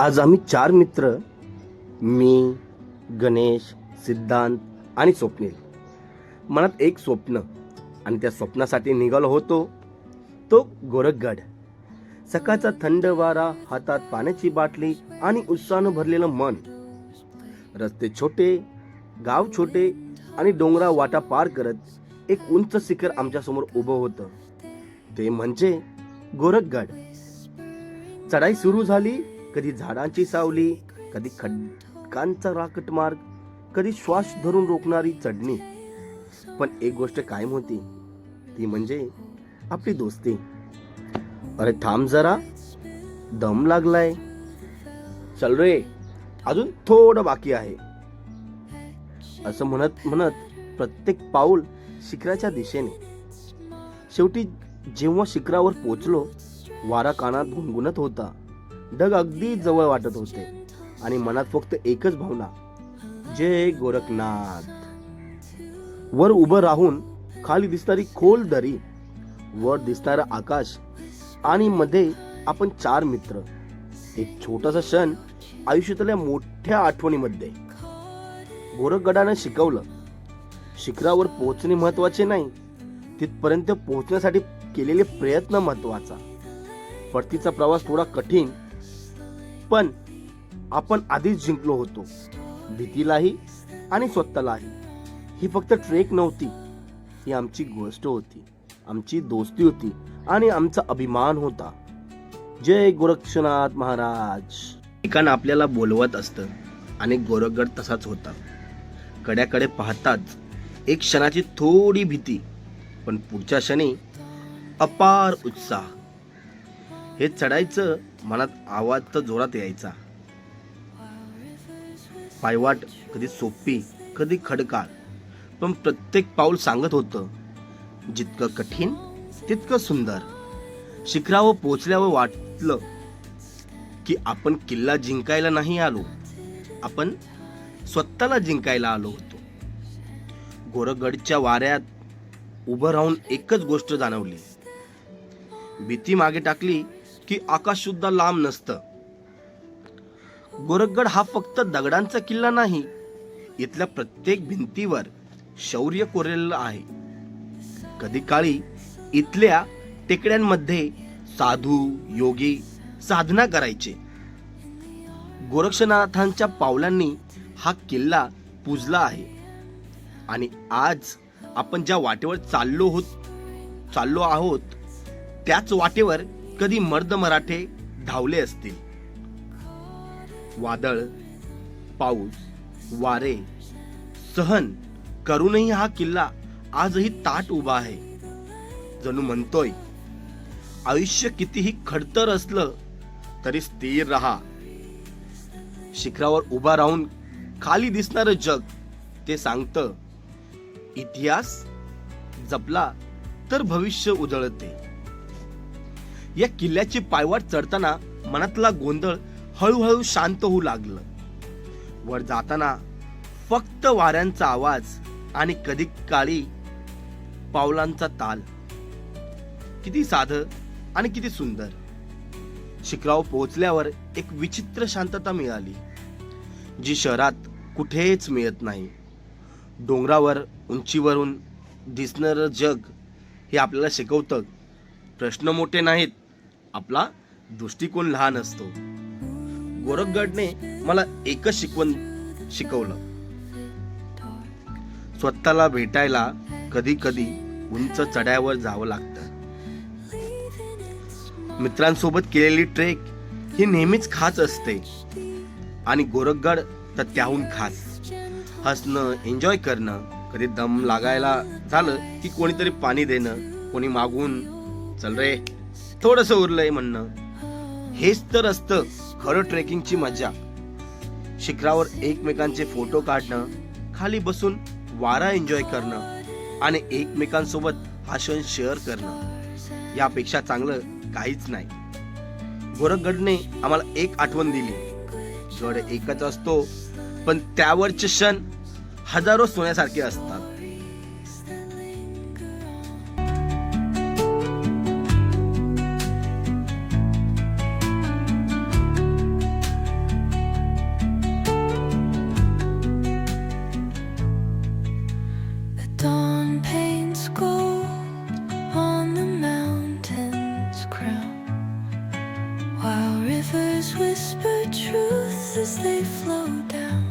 आज आम्ही चार मित्र मी गणेश सिद्धांत आणि स्वप्नील. मनात एक स्वप्न आणि त्या स्वप्नासाठी निघालो होतो. तो गोरखगड. सकाळचा थंड वारा हातात पाण्याची बाटली आणि उत्साहानं भरलेलं मन. रस्ते छोटे गाव छोटे आणि डोंगरा वाटा पार करत एक उंच शिखर आमच्यासमोर उभं होतं. ते म्हणजे गोरखगड. चढाई सुरू झाली कधी झाडांची सावली कधी खडकांचा राकट मार्ग कधी श्वास धरून रोखणारी चढणी. पण एक गोष्ट कायम होती ती म्हणजे आपली दोस्ती. अरे थांब जरा दम लागलाय. चल रे अजून थोडं बाकी आहे. असं म्हणत म्हणत प्रत्येक पाऊल शिखराच्या दिशेने. शेवटी जेव्हा शिखरावर पोचलो वारा कानात गुणगुणत होता. ढग अगदी जवळ वाटत होते. आणि मनात फक्त एकच भावना जय गोरखनाथ. वर उभं राहून खाली दिसणारी खोल दरी वर दिसणारं आकाश आणि मध्ये आपण चार मित्र. एक छोटासा क्षण आयुष्यातल्या मोठ्या आठवणीमध्ये. गोरखगडानं शिकवलं शिखरावर पोहोचणे महत्त्वाचे नाही तिथपर्यंत पोहोचण्यासाठी केलेले प्रयत्न महत्त्वाचा. परतीचा प्रवास थोडा कठीण पण आपण आधीच जिंकलो होतो. भीतीलाही आणि स्वतःलाही. ही फक्त ट्रेक नव्हती. ही आमची गोष्ट होती. आमची दोस्ती होती आणि आमचा अभिमान होता. जय गोरक्षनाथ महाराज. ठिकाण आपल्याला बोलवत असतं आणि गोरखगड तसाच होता. कड्याकडे पाहताच एक क्षणाची थोडी भीती पण पुढच्या क्षणी अपार उत्साह. हे चढायचं मनात आवाज तर जोरात यायचा. पायवाट कधी सोपी कधी खडकाळ. पण प्रत्येक पाऊल सांगत होतं जितकं कठीण तितकं सुंदर. शिखरावर पोचल्यावर वाटलं की आपण किल्ला जिंकायला नाही आलो. आपण स्वतःला जिंकायला आलो होतो. गोरगडच्या वाऱ्यात उभं राहून एकच गोष्ट जाणवली. भीती मागे टाकली की आकाश सुद्धा लांब नसतं. गोरखगड हा फक्त दगडांचा किल्ला नाही इथल्या प्रत्येक भिंतीवर शौर्य कोरलेलं आहे. कधी काळी इथल्या टेकड्यांमध्ये साधू योगी साधना करायचे. गोरक्षनाथांच्या पावलांनी हा किल्ला पूजला आहे. आणि आज आपण ज्या वाटेवर चाललो होत चाललो आहोत त्याच वाटेवर कधी मर्द मराठे धावले असतील. वादळ पाऊस वारे सहन करूनही हा किल्ला आजही ताट उभा आहे. जणू म्हणतोय आयुष्य कितीही खडतर असलं तरी स्थिर राहा. शिखरावर उभा राहून खाली दिसणारं जग ते सांगतं इतिहास जपला तर भविष्य उजळते या किल्ल्याची पायवाट चढताना मनातला गोंधळ हळूहळू शांत होऊ लागलं. वर जाताना फक्त वाऱ्यांचा आवाज आणि कधी काळी पावलांचा ताल. किती साध आणि किती सुंदर. शिखराव पोहोचल्यावर एक विचित्र शांतता मिळाली जी शहरात कुठेच मिळत नाही. डोंगरावर उंचीवरून दिसणारं जग हे आपल्याला शिकवतं. प्रश्न मोठे नाहीत आपला दृष्टिकोन लहान असतो. गोरखगडने मला एकच शिकवण शिकवलं. स्वतःला भेटायला कधी कधी उंच चढ्यावर जावं लागतं. मित्रांसोबत केलेली ट्रेक ही नेहमीच खास असते. आणि गोरखगड तर त्याहून खास. हसणं एन्जॉय करणं कधी दम लागायला झालं की कोणीतरी पाणी देणं कोणी मागून चल रे थोडस उरलंय म्हणणं. हेच तर असतं खरं ट्रेकिंगची मजा शिखरावर एकमेकांचे फोटो काढणं खाली बसून वारा एन्जॉय करणं आणि एकमेकांसोबत भाषण शेअर करणं यापेक्षा चांगलं काहीच नाही. गोरखगडने आम्हाला एक आठवण दिली. गड एकच असतो पण त्यावरचे क्षण हजारो सोन्यासारखे असतात. Whisper truths as they flow down.